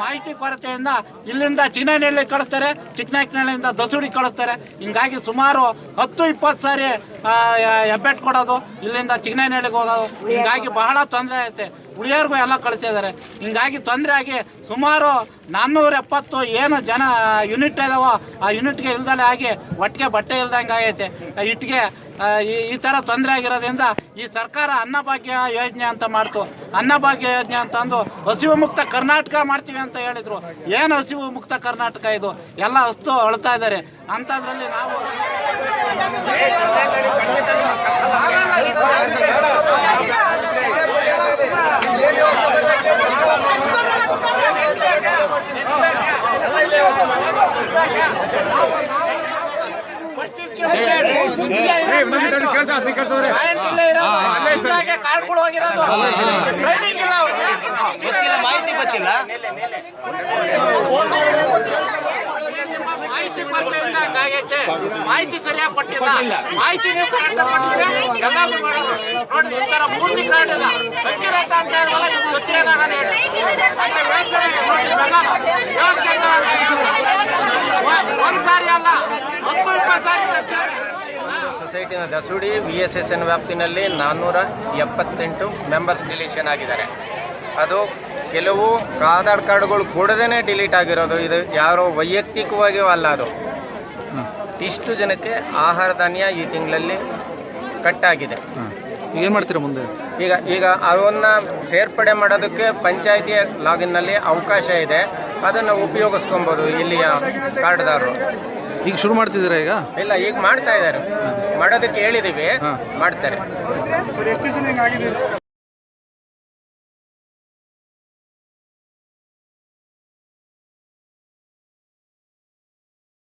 ಮಾಹಿತಿ ಕೊರತೆಯಿಂದ ಇಲ್ಲಿಂದ ಚಿನ್ನನೆಲ್ಲಿ ಕಳಿಸ್ತಾರೆ ಚಿಕ್ಕನಾಯಕನಹಳ್ಳಿಯಿಂದ ದಸೂಡಿ ಕಳಿಸ್ತಾರೆ. ಹಿಂಗಾಗಿ ಸುಮಾರು ಹತ್ತು ಇಪ್ಪತ್ತು ಸಾರಿ ಹೆಬ್ಬೆಟ್ಟು ಹೆಬ್ಬೆಟ್ ಕೊಡೋದು ಇಲ್ಲಿಂದ ಚಿಕ್ಕನಹಳ್ಳಿಗೆ ಹೋಗೋದು. ಹಿಂಗಾಗಿ ಬಹಳ ತೊಂದರೆ ಐತೆ. ಉಳಿಯೋರ್ಗೂ ಎಲ್ಲ ಕಳಿಸಿದ್ದಾರೆ ಹಿಂಗಾಗಿ ತೊಂದರೆ ಆಗಿ ಸುಮಾರು ನಾನ್ನೂರ ಎಪ್ಪತ್ತು ಏನು ಜನ ಯೂನಿಟ್ ಇದಾವೋ ಆ ಯೂನಿಟ್ಗೆ ಇಲ್ದಲೆ ಆಗಿ ಒಟ್ಟಿಗೆ ಬಟ್ಟೆ ಇಲ್ದಂಗೆ ಆಗೈತೆ. ಇಟ್ಟಿಗೆ ಈ ಥರ ತೊಂದರೆ ಆಗಿರೋದ್ರಿಂದ ಈ ಸರ್ಕಾರ ಅನ್ನಭಾಗ್ಯ ಯೋಜನೆ ಅಂತ ಮಾಡ್ತು. ಅನ್ನಭಾಗ್ಯ ಯೋಜನೆ ಅಂತ ಅಂದು ಹಸಿವು ಮುಕ್ತ ಕರ್ನಾಟಕ ಮಾಡ್ತೀವಿ ಅಂತ ಹೇಳಿದರು. ಏನು ಹಸಿವು ಮುಕ್ತ ಕರ್ನಾಟಕ ಇದು? ಎಲ್ಲ ವಸ್ತು ಅಳ್ತಾ ಇದ್ದಾರೆ ಅಂಥದ್ರಲ್ಲಿ ನಾವು ಕಾರ್ಡ್ಗಳು ಹೋಗಿರೋದು ಟ್ರೈನಿಂಗ್ ಇಲ್ಲ ಅವ್ರಿಗೆ ಗೊತ್ತಿಲ್ಲ ಮಾಹಿತಿ ಗೊತ್ತಿಲ್ಲ. ಮಾಹಿತಿ ಕೊರತೆಯಿಂದ ಹಂಗಾಗೈತೆ. ಮಾಹಿತಿ ಸರಿಯಾಗಿ ಕೊಟ್ಟಿಲ್ಲ. ಮಾಹಿತಿ ನೀವು ಕರೆಕ್ಟ್ ಕೊಟ್ಟಿದ್ರೆ ಎಲ್ಲಾನು ಮಾಡೋದು. ನೋಡಿ ಈ ತರ ಪೂರ್ತಿ ಕಾರ್ಡ್ ಇಲ್ಲ ಗೊತ್ತಿರತ್ತ ಅಂತ ಹೇಳುವಾಗ ನಿಮ್ಗೆ ಗೊತ್ತಿಲ್ಲ ನಾನು ಹೇಳಿ ಅಂತ ವ್ಯವಸ್ಥೆ ನೋಡಿ ಇವೆಲ್ಲನೂ ವ್ಯವಸ್ಥೆ ಒಂದ್- ಒಂದ್ ಸಾರಿ ಅಲ್ಲ ಹತ್ತು ಇಪ್ಪತ್ತು ಸಾರಿ ಖರ್ಚಾಗಿ ಸೊಸೈಟಿನ Dasudi V S S N ವ್ಯಾಪ್ತಿನಲ್ಲಿ ನಾನ್ನೂರ ಎಪ್ಪತ್ತೆಂಟು ಮೆಂಬರ್ಸ್ ಡಿಲೀಷನ್ ಆಗಿದ್ದಾರೆ. ಅದು ಕೆಲವು ಆಧಾರ್ ಕಾರ್ಡ್ಗಳು ಕೊಡದೇ ಡಿಲೀಟ್ ಆಗಿರೋದು. ಇದು ಯಾರೋ ವೈಯಕ್ತಿಕವಾಗಿಯೂ ಅಲ್ಲ ಅದು. ಇಷ್ಟು ಜನಕ್ಕೆ ಆಹಾರ ಧಾನ್ಯ ಈ ತಿಂಗಳಲ್ಲಿ ಕಟ್ಟಾಗಿದೆ. ಏನು ಮಾಡ್ತೀರಾ ಮುಂದೆ? ಈಗ ಈಗ ಅವನ್ನ ಸೇರ್ಪಡೆ ಮಾಡೋದಕ್ಕೆ ಪಂಚಾಯಿತಿಯ ಲಾಗಿನ್ನಲ್ಲಿ ಅವಕಾಶ ಇದೆ. ಅದನ್ನು ಉಪಯೋಗಿಸ್ಕೊಬೋದು ಇಲ್ಲಿಯ ಕಾರ್ಡ್ದಾರರು. ಈಗ ಶುರು ಮಾಡ್ತಿದ್ದೀರಾ ಈಗ? ಇಲ್ಲ ಈಗ ಮಾಡ್ತಾ ಇದ್ದಾರೆ. ಮಾಡೋದಕ್ಕೆ ಹೇಳಿದೀವಿ. ಮಾಡ್ತಾರೆ.